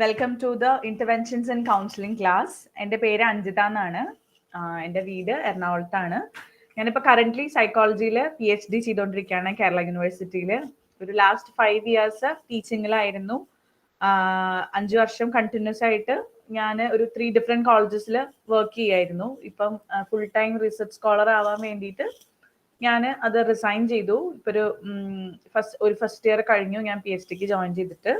Welcome to the interventions and counselling class എന്റെ പേര് അഞ്ജിത എന്നാണ്. എന്റെ വീട് എറണാകുളത്താണ്. ഞാനിപ്പോൾ കറന്റ്ലി സൈക്കോളജിയിൽ പി എച്ച് ഡി ചെയ്തുകൊണ്ടിരിക്കുകയാണ് കേരള യൂണിവേഴ്സിറ്റിയിൽ ഒരു ലാസ്റ്റ് ഫൈവ് ഇയേഴ്സ് ടീച്ചിങ്ങിലായിരുന്നു അഞ്ച് വർഷം കണ്ടിന്യൂസ് ആയിട്ട് ഞാൻ ഒരു ത്രീ ഡിഫറെന്റ് കോളേജസിൽ വർക്ക് ചെയ്യായിരുന്നു. ഇപ്പം ഫുൾ ടൈം റിസർച്ച് സ്കോളർ ആവാൻ വേണ്ടിയിട്ട് ഞാൻ അത് റിസൈൻ ചെയ്തു. ഇപ്പൊ ഒരു ഫസ്റ്റ് ഒരു ഫസ്റ്റ് ഇയർ കഴിഞ്ഞു ഞാൻ പി എച്ച് ഡിക്ക് ജോയിൻ ചെയ്തിട്ട്.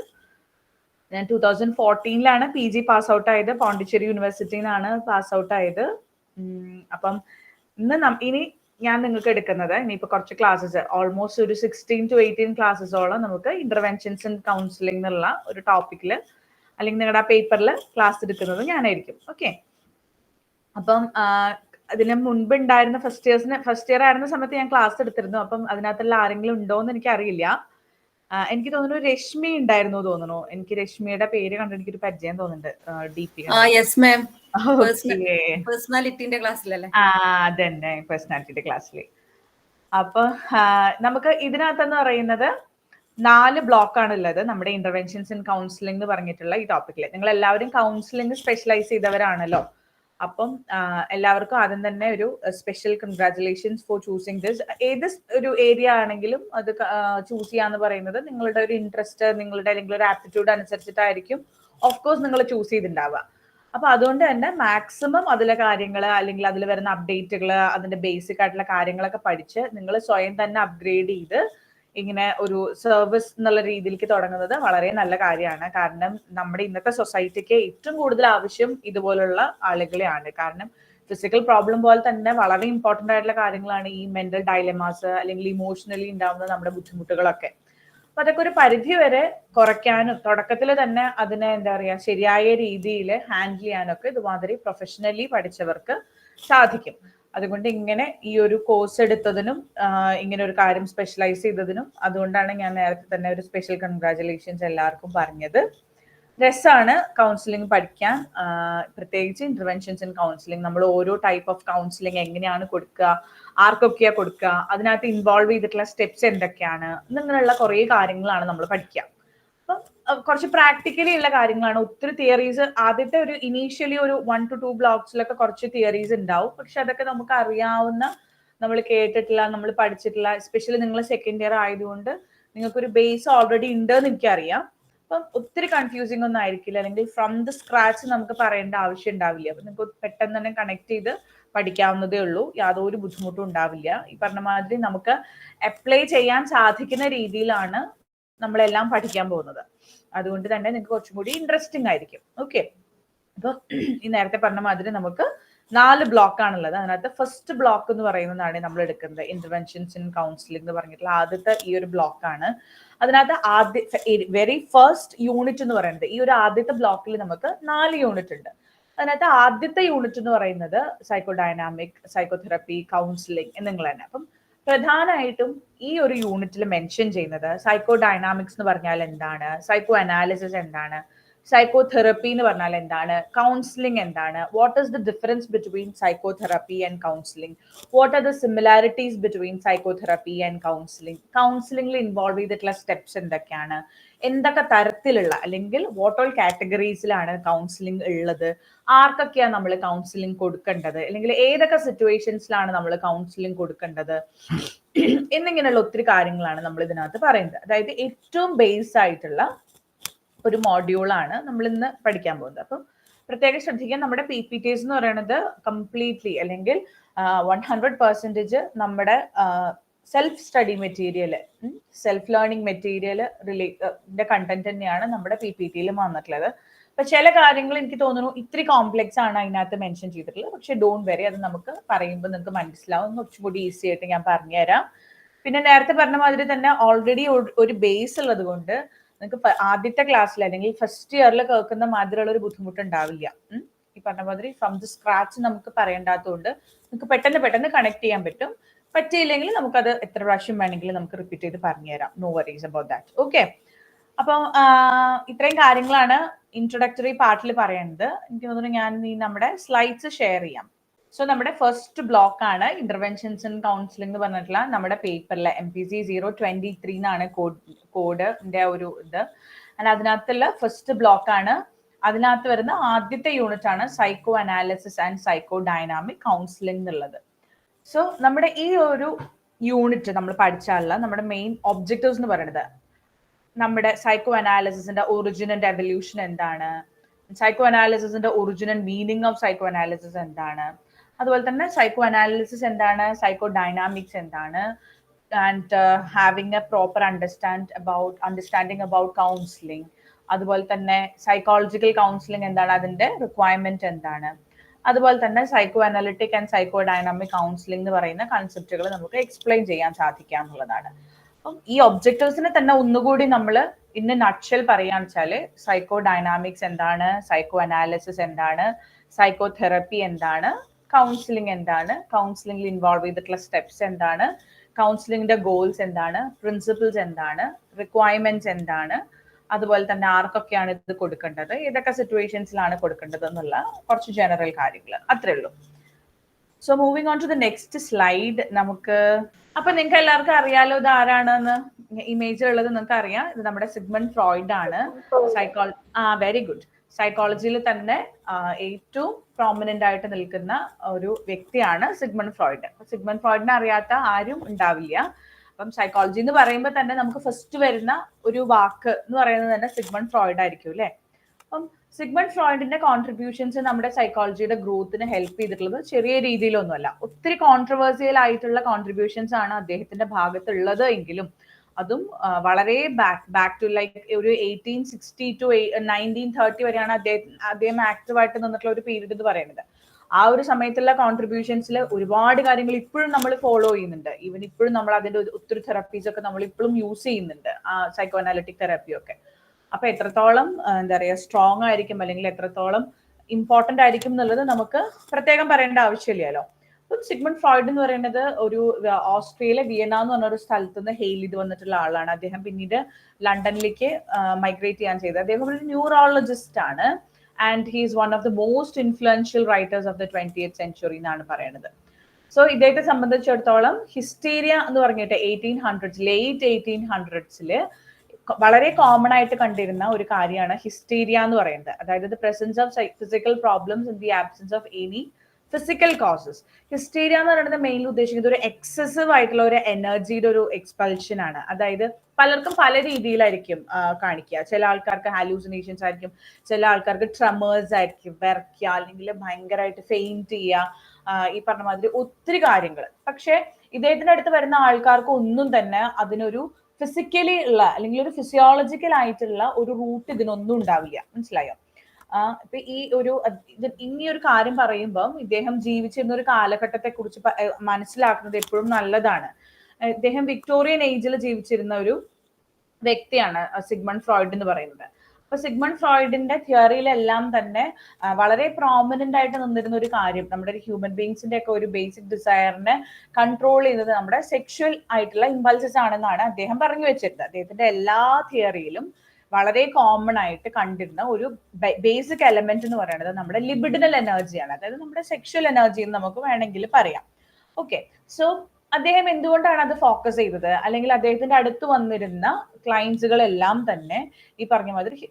ഞാൻ ടൂ തൗസൻഡ് ഫോർട്ടീനിലാണ് പി ജി പാസ് ഔട്ട് ആയത്. പോണ്ടിച്ചേരി യൂണിവേഴ്സിറ്റിയിൽ നിന്നാണ് പാസ് ഔട്ട് ആയത്. അപ്പം ഇന്ന് ഇനി ഞാൻ നിങ്ങൾക്ക് എടുക്കുന്നത് ഇനിയിപ്പോൾ കുറച്ച് ക്ലാസ്സസ് ഓൾമോസ്റ്റ് ഒരു സിക്സ്റ്റീൻ ടു എയ്റ്റീൻ ക്ലാസ്സസോളം നമുക്ക് ഇന്റർവെൻഷൻസ് ഇൻ കൗൺസിലിംഗ് എന്നുള്ള ഒരു ടോപ്പിക്കിൽ അല്ലെങ്കിൽ നിങ്ങളുടെ ആ പേപ്പറിൽ ക്ലാസ് എടുക്കുന്നത് ഞാനായിരിക്കും. ഓക്കെ അപ്പം അതിന് മുൻപ് ഉണ്ടായിരുന്ന ഫസ്റ്റ് ഇയേഴ്സിന് ഫസ്റ്റ് ഇയർ ആയിരുന്ന സമയത്ത് ഞാൻ ക്ലാസ് എടുത്തിരുന്നു. അപ്പം അതിനകത്തുള്ള ആരെങ്കിലും ഉണ്ടോ എന്ന് എനിക്ക് അറിയില്ല എനിക്ക് തോന്നുന്നു രശ്മി ഉണ്ടായിരുന്നു തോന്നുന്നു. എനിക്ക് രശ്മിയുടെ പേര് കണ്ട് എനിക്കൊരു പരിചയം തോന്നുന്നുണ്ട്. ഡി പി പേഴ്സണാലിറ്റിന്റെ ക്ലാസ്സിലല്ലേ ആ അതന്നെ. പേഴ്സണാലിറ്റിന്റെ ക്ലാസ്സിൽ അപ്പൊ നമുക്ക് ഇതിനകത്തെന്ന് പറയുന്നത് നാല് ബ്ലോക്ക് ഉള്ളത് നമ്മുടെ ഇന്റർവെൻഷൻസ് ഇൻ കൗൺസിലിംഗ് എന്ന് പറഞ്ഞിട്ടുള്ള ഈ ടോപ്പിക്കിൽ നിങ്ങൾ എല്ലാവരും കൗൺസിലിംഗ് സ്പെഷ്യലൈസ് ചെയ്തവരാണല്ലോ. അപ്പം എല്ലാവർക്കും ആദ്യം തന്നെ ഒരു special congratulations for choosing this ഏത് ഒരു ഏരിയ ആണെങ്കിലും അത് ചൂസ് ചെയ്യാന്ന് പറയുന്നത് നിങ്ങളുടെ ഒരു ഇൻട്രസ്റ്റ് നിങ്ങളുടെ അല്ലെങ്കിൽ ഒരു ആപ്റ്റിറ്റ്യൂഡ് അനുസരിച്ചിട്ടായിരിക്കും. ഓഫ് കോഴ്സ് നിങ്ങൾ ചൂസ് ചെയ്തിട്ടുണ്ടാവുക അപ്പൊ അതുകൊണ്ട് തന്നെ മാക്സിമം അതിലെ കാര്യങ്ങൾ അല്ലെങ്കിൽ അതിൽ വരുന്ന അപ്ഡേറ്റുകൾ അതിന്റെ ബേസിക് ആയിട്ടുള്ള കാര്യങ്ങളൊക്കെ പഠിച്ച് നിങ്ങൾ സ്വയം തന്നെ അപ്ഗ്രേഡ് ചെയ്ത് ഇങ്ങനെ ഒരു സർവീസ് എന്നുള്ള രീതിയിലേക്ക് തുടങ്ങുന്നത് വളരെ നല്ല കാര്യമാണ്. കാരണം നമ്മുടെ ഇന്നത്തെ സൊസൈറ്റിക്ക് ഏറ്റവും കൂടുതൽ ആവശ്യം ഇതുപോലുള്ള ആളുകളെയാണ്. കാരണം ഫിസിക്കൽ പ്രോബ്ലം പോലെ തന്നെ വളരെ ഇമ്പോർട്ടന്റ് ആയിട്ടുള്ള കാര്യങ്ങളാണ് ഈ മെന്റൽ ഡയലമാസ് അല്ലെങ്കിൽ ഇമോഷണലി ഉണ്ടാവുന്ന നമ്മുടെ ബുദ്ധിമുട്ടുകളൊക്കെ. അപ്പൊ അതൊക്കെ ഒരു പരിധി വരെ കുറയ്ക്കാനും തുടക്കത്തിൽ തന്നെ അതിനെ എന്താ പറയാ ശരിയായ രീതിയിൽ ഹാൻഡിൽ ചെയ്യാനൊക്കെ ഇതുമാതിരി പ്രൊഫഷണലി പഠിച്ചവർക്ക് സാധിക്കും. അതുകൊണ്ട് ഇങ്ങനെ ഈ ഒരു കോഴ്സ് എടുത്തതിനും ഇങ്ങനെ ഒരു കാര്യം സ്പെഷ്യലൈസ് ചെയ്തതിനും അതുകൊണ്ടാണ് ഞാൻ നേരത്തെ തന്നെ ഒരു സ്പെഷ്യൽ കൺഗ്രാചുലേഷൻസ് എല്ലാവർക്കും പറഞ്ഞത്. രസമാണ് കൗൺസിലിംഗ് പഠിക്കാൻ. പ്രത്യേകിച്ച് ഇന്റർവെൻഷൻസ് ഇൻ കൗൺസിലിംഗ് നമ്മൾ ഓരോ ടൈപ്പ് ഓഫ് കൗൺസിലിംഗ് എങ്ങനെയാണ് കൊടുക്കുക ആർക്കൊക്കെയാ കൊടുക്കുക അതിനകത്ത് ഇൻവോൾവ് ചെയ്തിട്ടുള്ള സ്റ്റെപ്സ് എന്തൊക്കെയാണ് എന്നിങ്ങനെയുള്ള കുറേ കാര്യങ്ങളാണ് നമ്മൾ പഠിക്കുക. കുറച്ച് പ്രാക്ടിക്കലി ഉള്ള കാര്യങ്ങളാണ്. ഒത്തിരി തിയറീസ് ആദ്യത്തെ ഒരു ഇനീഷ്യലി ഒരു വൺ ടു ടു ബ്ലോക്സിലൊക്കെ കുറച്ച് തിയറീസ് ഉണ്ടാവും. പക്ഷെ അതൊക്കെ നമുക്ക് അറിയാവുന്ന നമ്മൾ കേട്ടിട്ടില്ല നമ്മൾ പഠിച്ചിട്ടില്ല. എസ്പെഷ്യലി നിങ്ങൾ സെക്കൻഡ് ഇയർ ആയതുകൊണ്ട് നിങ്ങൾക്കൊരു ബേസ് ഓൾറെഡി ഉണ്ട് എന്ന് എനിക്കറിയാം. അപ്പം ഒത്തിരി കൺഫ്യൂസിംഗ് ഒന്നും ആയിരിക്കില്ല. അല്ലെങ്കിൽ ഫ്രം ദ സ്ക്രാച്ച് നമുക്ക് പറയേണ്ട ആവശ്യം ഉണ്ടാവില്ല. അപ്പം നിങ്ങൾക്ക് പെട്ടെന്ന് തന്നെ കണക്ട് ചെയ്ത് പഠിക്കാവുന്നതേ ഉള്ളൂ. യാതൊരു ബുദ്ധിമുട്ടും ഉണ്ടാവില്ല. ഈ പറഞ്ഞ മാതിരി നമുക്ക് അപ്ലൈ ചെയ്യാൻ സാധിക്കുന്ന രീതിയിലാണ് നമ്മളെല്ലാം പഠിക്കാൻ പോകുന്നത്. അതുകൊണ്ട് തന്നെ നിങ്ങൾക്ക് കുറച്ചും കൂടി ഇൻട്രസ്റ്റിംഗ് ആയിരിക്കും. ഓക്കെ അപ്പോൾ ഈ നേരത്തെ പറഞ്ഞ മാതിരി നമുക്ക് നാല് ബ്ലോക്ക് ആണുള്ളത്. അതിനകത്ത് ഫസ്റ്റ് ബ്ലോക്ക് എന്ന് പറയുന്നതാണ് നമ്മൾ എടുക്കുന്നത്. ഇന്റർവെൻഷൻസ് ഇൻ കൗൺസിലിംഗ് എന്ന് പറഞ്ഞിട്ടുള്ള ആദ്യത്തെ ഈ ഒരു ബ്ലോക്ക് ആണ്. അതിനകത്ത് ആദ്യ വെരി ഫസ്റ്റ് യൂണിറ്റ് എന്ന് പറയുന്നത്. ഈ ഒരു ആദ്യത്തെ ബ്ലോക്കിൽ നമുക്ക് നാല് യൂണിറ്റ് ഉണ്ട്. അതിനകത്ത് ആദ്യത്തെ യൂണിറ്റ് എന്ന് പറയുന്നത് സൈക്കോ ഡൈനാമിക് സൈക്കോതെറപ്പി കൗൺസിലിംഗ് എന്നിങ്ങനെ അപ്പം പ്രധാനമായിട്ടും ഈ ഒരു യൂണിറ്റിൽ മെൻഷൻ ചെയ്യുന്നത് സൈക്കോ ഡൈനാമിക്സ് എന്ന് പറഞ്ഞാൽ എന്താണ്? സൈക്കോ അനാലിസിസ് എന്താണ്? സൈക്കോ തെറപ്പി എന്ന് പറഞ്ഞാൽ എന്താണ്? കൗൺസിലിംഗ് എന്താണ്? What is the difference between psychotherapy and counselling what are the similarities between psychotherapy and counselling കൗൺസിലിംഗിൽ involve ചെയ്തിട്ടുള്ള സ്റ്റെപ്സ് എന്തൊക്കെയാണ്? എന്തൊക്കെ തരത്തിലുള്ള അല്ലെങ്കിൽ വാട്ട് ഓൾ കാറ്റഗറീസിലാണ് കൗൺസിലിംഗ് ഉള്ളത്? ആർക്കൊക്കെയാണ് നമ്മൾ കൗൺസിലിംഗ് കൊടുക്കേണ്ടത്? അല്ലെങ്കിൽ ഏതൊക്കെ സിറ്റുവേഷൻസിലാണ് നമ്മൾ കൗൺസിലിംഗ് കൊടുക്കേണ്ടത്? എന്നിങ്ങനെയുള്ള ഒത്തിരി കാര്യങ്ങളാണ് നമ്മൾ ഇതിനകത്ത് പറയുന്നത്. അതായത് ഏറ്റവും ബേസ് ആയിട്ടുള്ള ഒരു മോഡ്യൂളാണ് നമ്മൾ ഇന്ന് പഠിക്കാൻ പോകുന്നത്. അപ്പം പ്രത്യേകം ശ്രദ്ധിക്കാൻ നമ്മുടെ പി പി ടിസ് എന്ന് പറയുന്നത് കംപ്ലീറ്റ്ലി അല്ലെങ്കിൽ വൺ ഹൺഡ്രഡ് പെർസെന്റേജ് നമ്മുടെ self study material self learning material relay content തന്നെയാണ് നമ്മുടെ പി പി ടിയിലും വന്നിട്ടുള്ളത്. അപ്പൊ ചില കാര്യങ്ങൾ എനിക്ക് തോന്നുന്നു ഇത്തിരി കോംപ്ലെക്സ് ആണ് അതിനകത്ത് മെൻഷൻ ചെയ്തിട്ടുള്ളത്. പക്ഷെ ഡോണ്ട് വരെ അത് നമുക്ക് പറയുമ്പോൾ നിങ്ങൾക്ക് മനസ്സിലാവും. കുറച്ചും കൂടി ഈസി ആയിട്ട് ഞാൻ പറഞ്ഞുതരാം. പിന്നെ നേരത്തെ പറഞ്ഞ മാതിരി തന്നെ ഓൾറെഡി ഒരു ബേസ് ഉള്ളത് കൊണ്ട് നിങ്ങൾക്ക് ആദ്യത്തെ ക്ലാസ്സിൽ അല്ലെങ്കിൽ ഫസ്റ്റ് ഇയറിൽ കേൾക്കുന്ന മാതിരിയുള്ള ഒരു ബുദ്ധിമുട്ട് ഉണ്ടാവില്ല ഈ പറഞ്ഞ മാതിരി ഫ്രം ദി സ്ക്രാച്ച് നമുക്ക് പറയേണ്ടാത്തതുകൊണ്ട് നിങ്ങൾക്ക് പെട്ടെന്ന് പെട്ടെന്ന് കണക്ട് ചെയ്യാൻ പറ്റും. പറ്റിയില്ലെങ്കിൽ നമുക്കത് എത്ര പ്രാവശ്യം വേണമെങ്കിലും നമുക്ക് റിപ്പീറ്റ് ചെയ്ത് പറഞ്ഞു തരാം no worries about that okay അപ്പം ഇത്രയും കാര്യങ്ങളാണ് ഇൻട്രൊഡക്ടറി പാർട്ടിൽ പറയുന്നത് എനിക്ക് തോന്നുന്നു ഞാൻ ഈ നമ്മുടെ സ്ലൈഡ്സ് ഷെയർ ചെയ്യാം. സോ നമ്മുടെ ഫസ്റ്റ് ബ്ലോക്ക് ആണ് ഇന്റർവെൻഷൻസ് ഇൻ കൗൺസിലിംഗ് എന്ന് പറഞ്ഞിട്ടുള്ള നമ്മുടെ പേപ്പറിലെ M P C zero twenty three എന്നാണ് കോഡ് കോഡിന്റെ ഒരു ഇത്. ആൻഡ് അതിനകത്തുള്ള ഫസ്റ്റ് ബ്ലോക്ക് ആണ്. അതിനകത്ത് വരുന്ന ആദ്യത്തെ യൂണിറ്റ് ആണ് psychoanalysis and psychodynamic counselling എന്നുള്ളത്. സോ നമ്മുടെ ഈ ഒരു യൂണിറ്റ് നമ്മൾ പഠിച്ചാലുള്ള നമ്മുടെ മെയിൻ ഒബ്ജക്റ്റീവ്സ് എന്ന് പറയുന്നത് നമ്മുടെ സൈക്കോ അനാലിസിന്റെ ഒറിജിനൽ ആൻഡ് എവല്യൂഷൻ എന്താണ്? സൈക്കോ അനാലിസിന്റെ original meaning of psychoanalysis എന്താണ്? അതുപോലെ തന്നെ സൈക്കോ അനാലിസിസ് എന്താണ്? സൈക്കോ ഡൈനാമിക്സ് എന്താണ് and having a proper understand about understanding about counselling അതുപോലെ തന്നെ സൈക്കോളജിക്കൽ കൗൺസിലിംഗ് എന്താണ്? അതിന്റെ റിക്വയർമെന്റ് എന്താണ്? അതുപോലെ തന്നെ psychoanalytic and psychodynamic counselling എന്ന് പറയുന്ന കൺസെപ്റ്റുകൾ നമുക്ക് എക്സ്പ്ലെയിൻ ചെയ്യാൻ സാധിക്കാന്നുള്ളതാണ് അപ്പം ഈ ഒബ്ജക്റ്റീവ്സിനെ തന്നെ ഒന്നുകൂടി നമ്മൾ ഇന്ന് നക്ഷൽ പറയുകയാണെന്ന് വെച്ചാൽ സൈക്കോ ഡൈനാമിക്സ് എന്താണ് സൈക്കോ അനാലിസിസ് എന്താണ് സൈക്കോ തെറപ്പി എന്താണ് കൗൺസിലിംഗ് എന്താണ് കൗൺസിലിംഗിൽ ഇൻവോൾവ് ചെയ്തിട്ടുള്ള സ്റ്റെപ്സ് എന്താണ് കൗൺസിലിംഗിന്റെ ഗോൾസ് എന്താണ് പ്രിൻസിപ്പിൾസ് എന്താണ് റിക്വയർമെന്റ്സ് എന്താണ് അതുപോലെ തന്നെ ആർക്കൊക്കെയാണ് ഇത് കൊടുക്കേണ്ടത്? ഏതൊക്കെ സിറ്റുവേഷൻസിലാണ് കൊടുക്കേണ്ടത് എന്നുള്ള കുറച്ച് ജനറൽ കാര്യങ്ങൾ അത്രേ ഉള്ളൂ. So moving on to the next slide നമുക്ക് അപ്പൊ നിങ്ങൾക്ക് എല്ലാവർക്കും അറിയാലോ ഇത് ആരാണെന്ന്? ഇമേജിൽ ഉള്ളത് നിങ്ങൾക്ക് അറിയാം. ഇത് നമ്മുടെ സിഗ്മൻ ഫ്രോയിഡ് ആണ്. സൈക്കോളജി ആ വെരി ഗുഡ് സൈക്കോളജിയിൽ തന്നെ ഏറ്റവും പ്രോമിനന്റ് ആയിട്ട് നിൽക്കുന്ന ഒരു വ്യക്തിയാണ് സിഗ്മൺ ഫ്രോയിഡ്. സിഗ്മൺ ഫ്രോയിഡിനെ അറിയാത്ത ആരും ഉണ്ടാവില്ല. അപ്പം സൈക്കോളജി എന്ന് പറയുമ്പോൾ തന്നെ നമുക്ക് ഫസ്റ്റ് വരുന്ന ഒരു വാക്ക് എന്ന് പറയുന്നത് തന്നെ സിഗ്മൺ ഫ്രോയിഡ് ആയിരിക്കും അല്ലേ അപ്പം സിഗ്മൺ ഫ്രോയിഡിന്റെ കോൺട്രിബ്യൂഷൻസ് നമ്മുടെ സൈക്കോളജിയുടെ ഗ്രോത്തിന് ഹെൽപ്പ് ചെയ്തിട്ടുള്ളത് ചെറിയ രീതിയിലൊന്നുമല്ല. ഒത്തിരി കോൺട്രവേഴ്സിയൽ ആയിട്ടുള്ള കോൺട്രിബ്യൂഷൻസ് ആണ് അദ്ദേഹത്തിന്റെ ഭാഗത്തുള്ളത് എങ്കിലും അതും വളരെ ബാക്ക് ബാക്ക് ടു ലൈക്ക് ഒരു eighteen sixty to nineteen thirty വരെയാണ് അദ്ദേഹം അദ്ദേഹം ആക്റ്റീവായിട്ട് നിന്നിട്ടുള്ള ഒരു പീരീഡ് എന്ന് പറയുന്നത്. ആ ഒരു സമയത്തുള്ള കോൺട്രിബ്യൂഷൻസിൽ ഒരുപാട് കാര്യങ്ങൾ ഇപ്പോഴും നമ്മൾ ഫോളോ ചെയ്യുന്നുണ്ട്. ഈവൻ ഇപ്പോഴും നമ്മൾ അതിന്റെ ഒത്തിരി തെറപ്പീസ് ഒക്കെ നമ്മൾ ഇപ്പോഴും യൂസ് ചെയ്യുന്നുണ്ട്. ആ സൈക്കോ അനാലിറ്റിക് തെറാപ്പിയൊക്കെ അപ്പൊ എത്രത്തോളം എന്താ പറയുക സ്ട്രോങ് ആയിരിക്കും അല്ലെങ്കിൽ എത്രത്തോളം ഇമ്പോർട്ടന്റ് ആയിരിക്കും എന്നുള്ളത് നമുക്ക് പ്രത്യേകം പറയേണ്ട ആവശ്യമില്ലല്ലോ അപ്പം സിഗ്മണ്ട് ഫ്രോയിഡ് എന്ന് പറയുന്നത് ഒരു ഓസ്ട്രേലിയ വിയന എന്ന് പറഞ്ഞ ഒരു സ്ഥലത്ത് നിന്ന് ഹെയിൽ ചെയ്ത് വന്നിട്ടുള്ള ആളാണ്. അദ്ദേഹം പിന്നീട് ലണ്ടനിലേക്ക് മൈഗ്രേറ്റ് ചെയ്യാൻ ചെയ്തത്. അദ്ദേഹം ഒരു ന്യൂറോളജിസ്റ്റ് ആണ്. And he is one of the most influential writers of the twenty eighth century എന്നാണ് പറയുന്നത് സോ ഇദ്ദേഹത്തെ സംബന്ധിച്ചിടത്തോളം ഹിസ്റ്റീരിയ എന്ന് പറഞ്ഞിട്ട് എയ്റ്റീൻ ഹൺഡ്രഡ്സ് ലേറ്റ് എയ്റ്റീൻ ഹൺഡ്രഡ്സിൽ വളരെ കോമൺ ആയിട്ട് കണ്ടിരുന്ന ഒരു കാര്യമാണ് ഹിസ്റ്റീരിയ എന്ന് പറയുന്നത്. അതായത് the presence of physical problems in the absence of any physical causes hysteria എന്ന് പറയുന്നത് മെയിൻലി ഉദ്ദേശിക്കുന്നത് ഒരു എക്സസീവ് ആയിട്ടുള്ള ഒരു എനർജിയുടെ ഒരു എക്സ്പൾഷൻ ആണ്. അതായത് പലർക്കും പല രീതിയിലായിരിക്കും കാണിക്കുക. ചില ആൾക്കാർക്ക് ഹാലൂസിനേഷൻസ് ആയിരിക്കും ചില ആൾക്കാർക്ക് ട്രമേഴ്സ് ആയിരിക്കും വിറയ്ക്കുക അല്ലെങ്കിൽ ഭയങ്കരമായിട്ട് ഫെയിന്റ് ചെയ്യുക ഈ പറഞ്ഞ മാതിരി ഒത്തിരി കാര്യങ്ങൾ. പക്ഷേ ഇദ്ദേഹത്തിന്റെ അടുത്ത് വരുന്ന ആൾക്കാർക്ക് ഒന്നും തന്നെ അതിനൊരു ഫിസിക്കലി ഉള്ള അല്ലെങ്കിൽ ഒരു ഫിസിയോളജിക്കൽ ആയിട്ടുള്ള ഒരു റൂട്ട് ഇതിനൊന്നും ഉണ്ടാവില്ല. മനസ്സിലായോ? ഇപ്പൊ ഈ ഒരു ഇനി ഒരു കാര്യം പറയുമ്പം ഇദ്ദേഹം ജീവിച്ചിരുന്ന ഒരു കാലഘട്ടത്തെ കുറിച്ച് മനസ്സിലാക്കുന്നത് എപ്പോഴും നല്ലതാണ്. ഇദ്ദേഹം വിക്ടോറിയൻ ഏജിൽ ജീവിച്ചിരുന്ന ഒരു വ്യക്തിയാണ് സിഗ്മൺ ഫ്രോയിഡ് എന്ന് പറയുന്നത്. അപ്പൊ സിഗ്മൺ ഫ്രോയിഡിന്റെ തിയറിയിലെല്ലാം തന്നെ വളരെ പ്രോമിനന്റ് ആയിട്ട് നിന്നിരുന്ന ഒരു കാര്യം നമ്മുടെ ഒരു ഹ്യൂമൻ ബീങ്സിന്റെ ഒക്കെ ഒരു ബേസിക് ഡിസയറിനെ കൺട്രോൾ ചെയ്യുന്നത് നമ്മുടെ സെക്ഷൽ ആയിട്ടുള്ള ഇമ്പൾസസ് ആണെന്നാണ് അദ്ദേഹം പറഞ്ഞു വെച്ചിരുന്നത്. അദ്ദേഹത്തിന്റെ എല്ലാ തിയറിയിലും വളരെ കോമൺ ആയിട്ട് കണ്ടിരുന്ന ഒരു ബേസിക് എലമെന്റ് എന്ന് പറയുന്നത് നമ്മുടെ ലിബിഡിനൽ എനർജിയാണ് അതായത് നമ്മുടെ സെക്ഷൽ എനർജി എന്ന് നമുക്ക് വേണമെങ്കിൽ പറയാം. ഓക്കെ സോ അദ്ദേഹം എന്തുകൊണ്ടാണ് അത് ഫോക്കസ് ചെയ്തത്? അല്ലെങ്കിൽ അദ്ദേഹത്തിന്റെ അടുത്ത് വന്നിരുന്ന ക്ലയൻസുകളെല്ലാം തന്നെ ഈ പറഞ്ഞ മാതിരി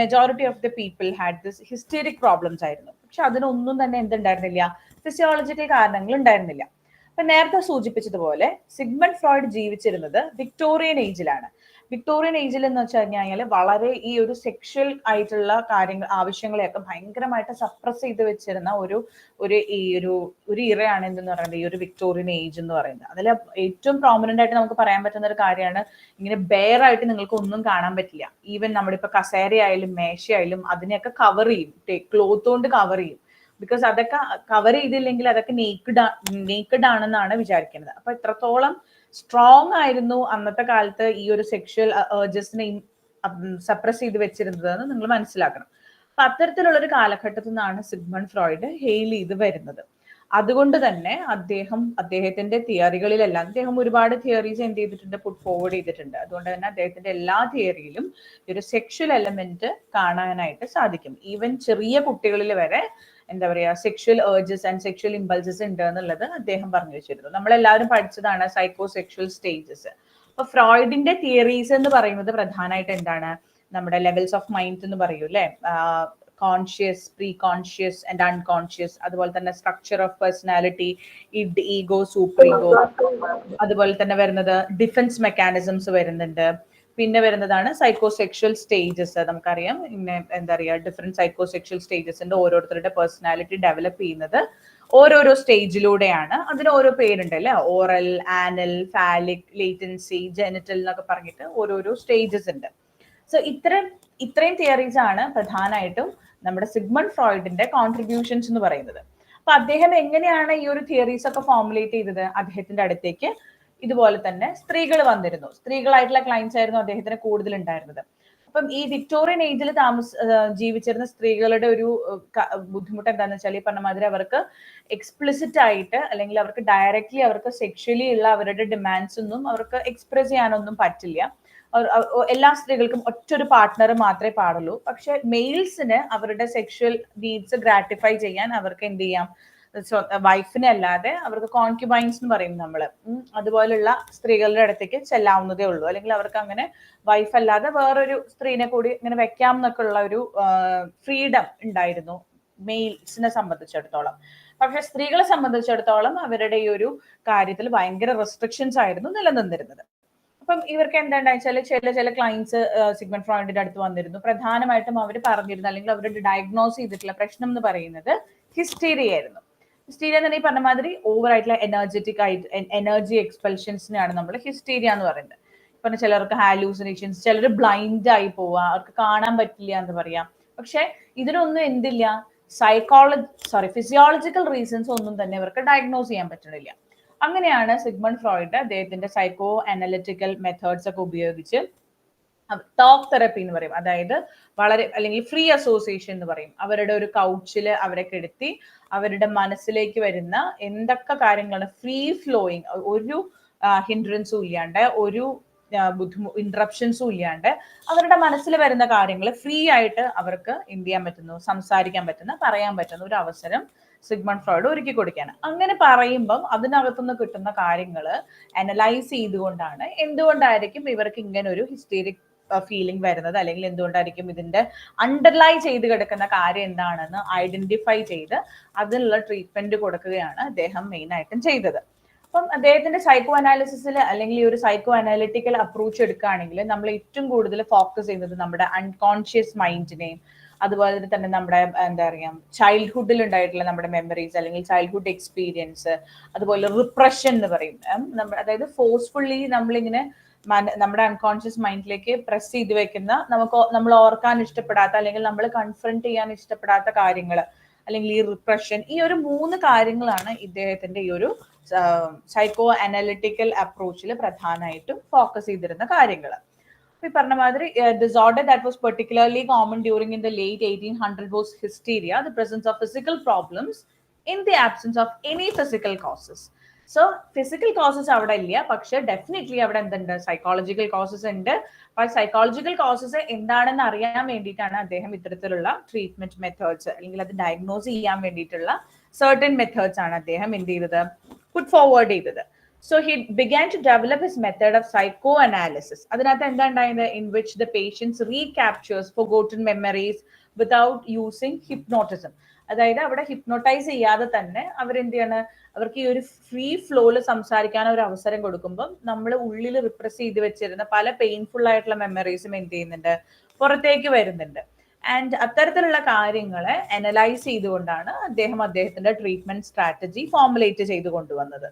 majority of the people had this hysteric problems ആയിരുന്നു. പക്ഷെ അതിനൊന്നും തന്നെ എന്തുണ്ടായിരുന്നില്ല. ഫിസിയോളജിക്കൽ കാരണങ്ങൾ ഉണ്ടായിരുന്നില്ല അപ്പൊ നേരത്തെ സൂചിപ്പിച്ചതുപോലെ സിഗ്മണ്ട് ഫ്രോയിഡ് ജീവിച്ചിരുന്നത് വിക്ടോറിയൻ ഏജിലാണ്. വിക്ടോറിയൻ ഏജിൽ എന്ന് വെച്ച് കഴിഞ്ഞാൽ വളരെ ഈ ഒരു സെക്ഷൽ ആയിട്ടുള്ള കാര്യങ്ങൾ ആവശ്യങ്ങളെയൊക്കെ ഭയങ്കരമായിട്ട് സപ്രസ് ചെയ്ത് വെച്ചിരുന്ന ഒരു ഒരു ഈ ഒരു ഒരു ഇറയാണ് എന്തെന്ന് പറയുന്നത്? ഈ ഒരു വിക്ടോറിയൻ ഏജ് എന്ന് പറയുന്നത്. അതിൽ ഏറ്റവും പ്രോമിനന്റ് ആയിട്ട് നമുക്ക് പറയാൻ പറ്റുന്ന ഒരു കാര്യമാണ് ഇങ്ങനെ ബെയർ ആയിട്ട് നിങ്ങൾക്ക് ഒന്നും കാണാൻ പറ്റില്ല. ഈവൻ നമ്മുടെ ഇപ്പൊ കസേരയായാലും മേശയായാലും അതിനെയൊക്കെ കവർ ചെയ്യും. ക്ലോത്ത് കൊണ്ട് കവർ ചെയ്യും. ബിക്കോസ് അതൊക്കെ കവർ ചെയ്തില്ലെങ്കിൽ അതൊക്കെ നേക്കഡ് നേക്കഡ് ആണെന്നാണ് വിചാരിക്കുന്നത്. അപ്പൊ എത്രത്തോളം സ്ട്രോങ് ആയിരുന്നു അന്നത്തെ കാലത്ത് ഈ ഒരു സെക്ഷൽ ഏർജസിനെ സപ്രസ് ചെയ്ത് വെച്ചിരുന്നത് നിങ്ങൾ മനസ്സിലാക്കണം. അപ്പൊ അത്തരത്തിലുള്ള ഒരു കാലഘട്ടത്തിൽ നിന്നാണ് സിഗ്മൺ ഫ്രോയിഡ് ഹെയിൽ ചെയ്ത് വരുന്നത്. അതുകൊണ്ട് തന്നെ അദ്ദേഹം അദ്ദേഹത്തിന്റെ തിയറികളിലെല്ലാം അദ്ദേഹം ഒരുപാട് തിയറീസ് എന്ത് ചെയ്തിട്ടുണ്ട് പുട്ട് ഫോർവേഡ് ചെയ്തിട്ടുണ്ട്. അതുകൊണ്ട് തന്നെ അദ്ദേഹത്തിന്റെ എല്ലാ തിയറിയിലും ഒരു സെക്ഷൽ എലമെന്റ് കാണാനായിട്ട് സാധിക്കും. ഈവൻ ചെറിയ കുട്ടികളിൽ വരെ എന്താ പറയാ sexual urges and sexual impulses ഉണ്ട് എന്നുള്ളത് അദ്ദേഹം പറഞ്ഞു വെച്ചിരുന്നു. നമ്മളെല്ലാവരും പഠിച്ചതാണ് സൈക്കോ സെക്ഷൽ സ്റ്റേജസ് അപ്പൊ ഫ്രോയിഡിന്റെ തിയറീസ് എന്ന് പറയുന്നത് പ്രധാനമായിട്ട് എന്താണ്? നമ്മുടെ ലെവൽസ് ഓഫ് മൈൻഡ് എന്ന് പറയൂ അല്ലെ? Conscious preconscious and unconscious അതുപോലെ തന്നെ structure of personality id ego superego അതുപോലെ തന്നെ വരുന്നത് ഡിഫൻസ് മെക്കാനിസംസ് വരുന്നുണ്ട്. പിന്നെ വരുന്നതാണ് സൈക്കോസെക്ഷൽ സ്റ്റേജസ് നമുക്കറിയാം. പിന്നെ എന്താ പറയുക ഡിഫറെന്റ് സൈക്കോസെക്ഷൽ സ്റ്റേജസിന്റെ ഓരോരുത്തരുടെ പേഴ്സണാലിറ്റി ഡെവലപ്പ് ചെയ്യുന്നത് ഓരോരോ സ്റ്റേജിലൂടെയാണ് അതിന് ഓരോ പേരുണ്ട് അല്ലെ? Oral anal phallic latency genital എന്നൊക്കെ പറഞ്ഞിട്ട് ഓരോരോ സ്റ്റേജസ് ഉണ്ട്. സോ ഇത്രയും ഇത്രയും തിയറീസ് ആണ് പ്രധാനമായിട്ടും നമ്മുടെ സിഗ്മണ്ട് ഫ്രോയിഡിന്റെ കോൺട്രിബ്യൂഷൻസ് എന്ന് പറയുന്നത്. അപ്പൊ അദ്ദേഹം എങ്ങനെയാണ് ഈ ഒരു തിയറീസ് ഒക്കെ ഫോർമുലേറ്റ് ചെയ്തത്? അദ്ദേഹത്തിന്റെ അടുത്തേക്ക് ഇതുപോലെ തന്നെ സ്ത്രീകൾ വന്നിരുന്നു. സ്ത്രീകളായിട്ടുള്ള ക്ലയൻസ് ആയിരുന്നു അദ്ദേഹത്തിന് കൂടുതൽ ഉണ്ടായിരുന്നത് അപ്പം ഈ വിക്ടോറിയൻ ഏജിൽ താമസ ജീവിച്ചിരുന്ന സ്ത്രീകളുടെ ഒരു ബുദ്ധിമുട്ട് എന്താണെന്ന് വെച്ചാൽ ഈ പറഞ്ഞ മാതിരി അവർക്ക് എക്സ്പ്ലിസിറ്റ് ആയിട്ട് അല്ലെങ്കിൽ അവർക്ക് ഡയറക്റ്റ്ലി അവർക്ക് സെക്ഷലി ഉള്ള അവരുടെ ഡിമാൻഡ്സ് ഒന്നും അവർക്ക് എക്സ്പ്രസ് ചെയ്യാനൊന്നും പറ്റില്ല. എല്ലാ സ്ത്രീകൾക്കും ഒറ്റൊരു പാർട്ട്ണർ മാത്രമേ പാടുള്ളൂ. പക്ഷെ മെയിൽസിന് അവരുടെ സെക്ഷൽ നീഡ്സ് ഗ്രാറ്റിഫൈ ചെയ്യാൻ അവർക്ക് എന്ത് ചെയ്യാം? വൈഫിനെ അല്ലാതെ അവർക്ക് കോൺക്യുബൈൻസ് എന്ന് പറയും നമ്മൾ അതുപോലുള്ള സ്ത്രീകളുടെ അടുത്തേക്ക് ചെല്ലാവുന്നതേ ഉള്ളൂ. അല്ലെങ്കിൽ അവർക്ക് അങ്ങനെ വൈഫ് അല്ലാതെ വേറൊരു സ്ത്രീനെ കൂടി ഇങ്ങനെ വെക്കാം എന്നൊക്കെ ഉള്ള ഒരു ഫ്രീഡം ഉണ്ടായിരുന്നു മെയിൽസിനെ സംബന്ധിച്ചിടത്തോളം. പക്ഷെ സ്ത്രീകളെ സംബന്ധിച്ചിടത്തോളം അവരുടെ ഈ ഒരു കാര്യത്തിൽ ഭയങ്കര റെസ്ട്രിക്ഷൻസ് ആയിരുന്നു നിലനിന്നിരുന്നത്. അപ്പം ഇവർക്ക് എന്താണെന്ന് ചില ചില ക്ലയൻസ് സിഗ്മൻ ഫ്രോയിഡിന്റെ അടുത്ത് വന്നിരുന്നു. പ്രധാനമായിട്ടും അവർ പറഞ്ഞിരുന്നു അല്ലെങ്കിൽ അവരുടെ ഡയഗ്നോസ് ചെയ്തിട്ടുള്ള പ്രശ്നം എന്ന് പറയുന്നത് ഹിസ്റ്റീരിയ ആയിരുന്നു. ഹിസ്റ്റീരിയ എന്ന് പറഞ്ഞ മാതിരി ഓവർ ആയിട്ടുള്ള എനർജറ്റിക് ആയിട്ട് എനർജി എക്സ്പെൽഷൻസിനെയാണ് നമ്മൾ ഹിസ്റ്റീരിയ എന്ന് പറയുന്നത്. ഇപ്പം ചിലർക്ക് ഹാലൂസിനേഷൻസ് ചിലർ ബ്ലൈൻഡ് ആയി പോവാ അവർക്ക് കാണാൻ പറ്റില്ല എന്ന് പറയാം. പക്ഷെ ഇതിനൊന്നും എന്തില്ല. സൈക്കോളജി സോറി ഫിസിയോളജിക്കൽ റീസൺസ് ഒന്നും തന്നെ ഇവർക്ക് ഡയഗ്നോസ് ചെയ്യാൻ പറ്റണില്ല. അങ്ങനെയാണ് സിഗ്മൺ ഫ്രോയിഡ് അദ്ദേഹത്തിന്റെ സൈക്കോ അനലിറ്റിക്കൽ മെത്തേഡ്സ് ഒക്കെ ഉപയോഗിച്ച് ടോക്ക് തെറപ്പി എന്ന് പറയും. അതായത് വളരെ അല്ലെങ്കിൽ ഫ്രീ അസോസിയേഷൻ എന്ന് പറയും. അവരുടെ ഒരു കൗച്ചിൽ അവരെ കെടുത്തി അവരുടെ മനസ്സിലേക്ക് വരുന്ന എന്തൊക്കെ കാര്യങ്ങളാണ് ഫ്രീ ഫ്ലോയിങ് ഒരു ഹിൻഡ്രൻസും ഇല്ലാണ്ട് ഒരു ബുദ്ധിമു ഇൻട്രപ്ഷൻസും ഇല്ലാണ്ട് അവരുടെ മനസ്സിൽ വരുന്ന കാര്യങ്ങൾ ഫ്രീ ആയിട്ട് അവർക്ക് എന്ത് ചെയ്യാൻ പറ്റുന്നു? സംസാരിക്കാൻ പറ്റുന്ന പറയാൻ പറ്റുന്ന. ഒരു അവസരം സിഗ്മൺ ഫ്രോയിഡ് ഒരുക്കി കൊടുക്കുകയാണ്. അങ്ങനെ പറയുമ്പം അതിനകത്തുനിന്ന് കിട്ടുന്ന കാര്യങ്ങൾ അനലൈസ് ചെയ്തുകൊണ്ടാണ് എന്തുകൊണ്ടായിരിക്കും ഇവർക്ക് ഇങ്ങനെ ഒരു ഹിസ്റ്റീരിക് ഫീലിംഗ് വരുന്നത് അല്ലെങ്കിൽ എന്തുകൊണ്ടായിരിക്കും ഇതിന്റെ അണ്ടർലൈ ചെയ്ത് കിടക്കുന്ന കാര്യം എന്താണെന്ന് ഐഡന്റിഫൈ ചെയ്ത് അതിനുള്ള ട്രീറ്റ്മെന്റ് കൊടുക്കുകയാണ് അദ്ദേഹം മെയിൻ ആയിട്ടും ചെയ്തത്. അപ്പം അദ്ദേഹത്തിന്റെ സൈക്കോ അനാലിസിസിൽ അല്ലെങ്കിൽ ഈ ഒരു സൈക്കോ അനാലിറ്റിക്കൽ അപ്രോച്ച് എടുക്കുകയാണെങ്കിൽ നമ്മൾ ഏറ്റവും കൂടുതൽ ഫോക്കസ് ചെയ്യുന്നത് നമ്മുടെ അൺകോൺഷ്യസ് മൈൻഡിനെയും അതുപോലെ തന്നെ നമ്മുടെ എന്താ പറയാ ചൈൽഡ്ഹുഡിൽ ഉണ്ടായിട്ടുള്ള നമ്മുടെ മെമ്മറീസ് അല്ലെങ്കിൽ ചൈൽഡ്ഹുഡ് എക്സ്പീരിയൻസ് അതുപോലെ റിപ്രഷൻ എന്ന് പറയും. അതായത് ഫോഴ്സ്ഫുള്ളി നമ്മളിങ്ങനെ നമ്മുടെ അൺകോൺഷ്യസ് മൈൻഡിലേക്ക് പ്രസ് ചെയ്ത് വെക്കുന്ന നമുക്ക് നമ്മൾ ഓർക്കാൻ ഇഷ്ടപ്പെടാത്ത അല്ലെങ്കിൽ നമ്മൾ കൺഫ്രണ്ട് ചെയ്യാൻ ഇഷ്ടപ്പെടാത്ത കാര്യങ്ങൾ അല്ലെങ്കിൽ ഈ റിപ്രഷൻ ഈ ഒരു മൂന്ന് കാര്യങ്ങളാണ് ഇദ്ദേഹത്തിന്റെ ഈ ഒരു സൈക്കോ അനലിറ്റിക്കൽ അപ്രോച്ചിൽ പ്രധാനമായിട്ടും ഫോക്കസ് ചെയ്തിരുന്ന കാര്യങ്ങൾ ഈ പറഞ്ഞ മാതിരി disorder that was particularly common during in the late eighteen hundred was hysteria the presence of physical problems in the absence of any physical causes so physical causes അവിടെ ഇല്ല. പക്ഷെ definitely അവിടെ എന്തുണ്ട്? സൈക്കോളജിക്കൽ കോസസ് ഉണ്ട്. അപ്പൊ psychological causes എന്താണെന്ന് അറിയാൻ വേണ്ടിയിട്ടാണ് അദ്ദേഹം ഇത്തരത്തിലുള്ള ട്രീറ്റ്മെന്റ് മെത്തേഡ്സ് അല്ലെങ്കിൽ അത് ഡയഗ്നോസ് ചെയ്യാൻ വേണ്ടിയിട്ടുള്ള സർട്ടൻ മെത്തേഡ്സ് ആണ് അദ്ദേഹം എന്ത് ചെയ്തത്? പുട്ട് ഫോർവേഡ് ചെയ്തത്. So he began to develop his method of psychoanalysis അതിനകത്ത് എന്താ ഉണ്ടായത് in which the patients recaptures forgotten memories without using hypnotism അതായത് അവിടെ ഹിപ്നോട്ടൈസ് ചെയ്യാതെ തന്നെ അവരെന്ത് ചെയ്യാണ് അവർക്ക് ഈ ഒരു ഫ്രീ ഫ്ലോയിൽ സംസാരിക്കാൻ ഒരു അവസരം കൊടുക്കുമ്പോൾ നമ്മൾ ഉള്ളിൽ റിപ്രസ് ചെയ്ത് വെച്ചിരുന്ന പല പെയിൻഫുൾ ആയിട്ടുള്ള മെമ്മറീസും എന്ത് ചെയ്യുന്നുണ്ട്? പുറത്തേക്ക് വരുന്നുണ്ട്. ആൻഡ് അത്തരത്തിലുള്ള കാര്യങ്ങളെ അനലൈസ് ചെയ്തുകൊണ്ടാണ് അദ്ദേഹം അദ്ദേഹത്തിന്റെ ട്രീറ്റ്മെന്റ് സ്ട്രാറ്റജി ഫോർമുലേറ്റ് ചെയ്ത് കൊണ്ടുവന്നത്.